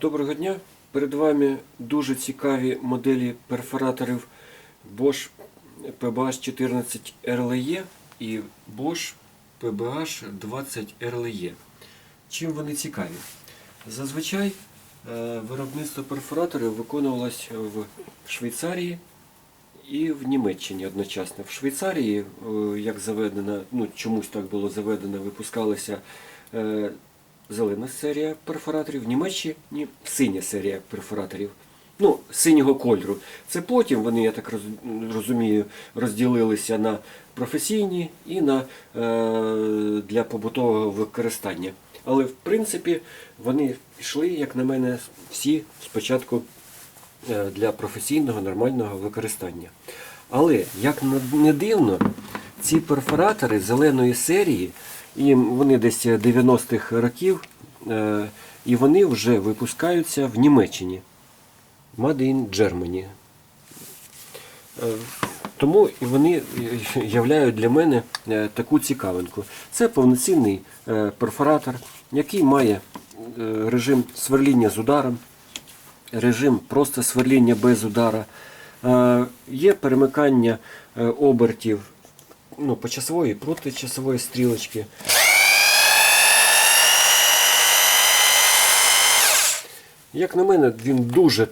Доброго дня! Перед вами дуже цікаві моделі перфораторів Bosch PBH 14 RLE і Bosch PBH 20 RLE. Чим вони цікаві? Зазвичай е, виробництво перфораторів виконувалось в Швейцарії і в Німеччині одночасно. В Швейцарії, е, як заведено, ну чомусь так було заведено, випускалися е, зелена серія перфораторів, в Німеччині синя серія перфораторів. Ну, синього кольору. Це потім вони, я так розумію, розділилися на професійні і на е, для побутового використання. Але в принципі вони пішли, як на мене, всі спочатку е, для професійного нормального використання. Але, як не дивно, ці перфоратори зеленої серії, і вони десь 90-х років, е, і вони вже випускаються в Німеччині. Made in Germany. Е, Тому вони являють для мене е, таку цікавинку. Це повноцінний перфоратор, який має режим сверління з ударом, режим просто сверління без удара. Є перемикання обертів ну, по часової і проти часової стрілочки. Як на мене, він дуже,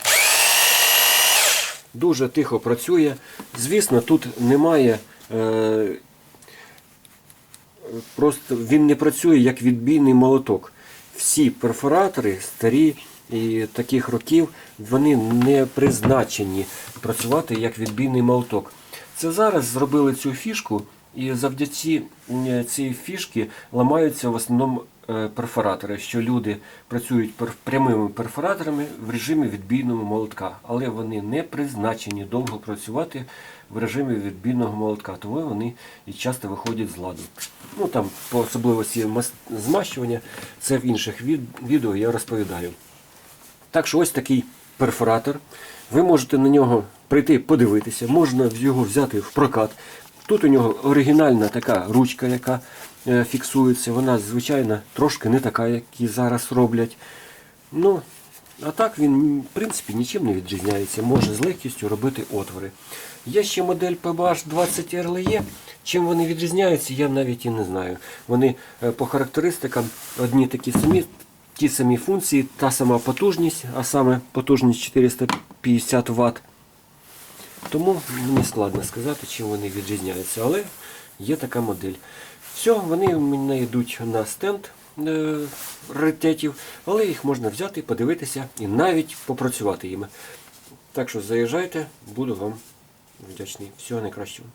дуже тихо працює. Звісно, тут немає. Е, просто він не працює як відбійний молоток. Всі перфоратори старі і таких років вони не призначені працювати як відбійний молоток. Це зараз зробили цю фішку, і завдяки цієї фішки ламаються в основному е, перфоратори, що люди працюють прямими перфораторами в режимі відбійного молотка, але вони не призначені довго працювати в режимі відбійного молотка, тому вони і часто виходять з ладу. Ну там по особливості змащування, це в інших відео я розповідаю. Так що ось такий перфоратор. Ви можете на нього прийти подивитися, можна його взяти в прокат. Тут у нього оригінальна така ручка, яка е, фіксується. Вона, звичайно, трошки не така, як і зараз роблять. Ну, а так він, в принципі, нічим не відрізняється. Може з легкістю робити отвори. Є ще модель PBH 20 RLE. Чим вони відрізняються, я навіть і не знаю. Вони е, по характеристикам одні такі самі, ті самі функції, та сама потужність, а саме потужність 450 Вт. Тому мені складно сказати, чим вони відрізняються, але є така модель. Все, вони у мене йдуть на стенд е, раритетів, але їх можна взяти, подивитися і навіть попрацювати їми. Так що заїжджайте, буду вам вдячний. Всього найкращого.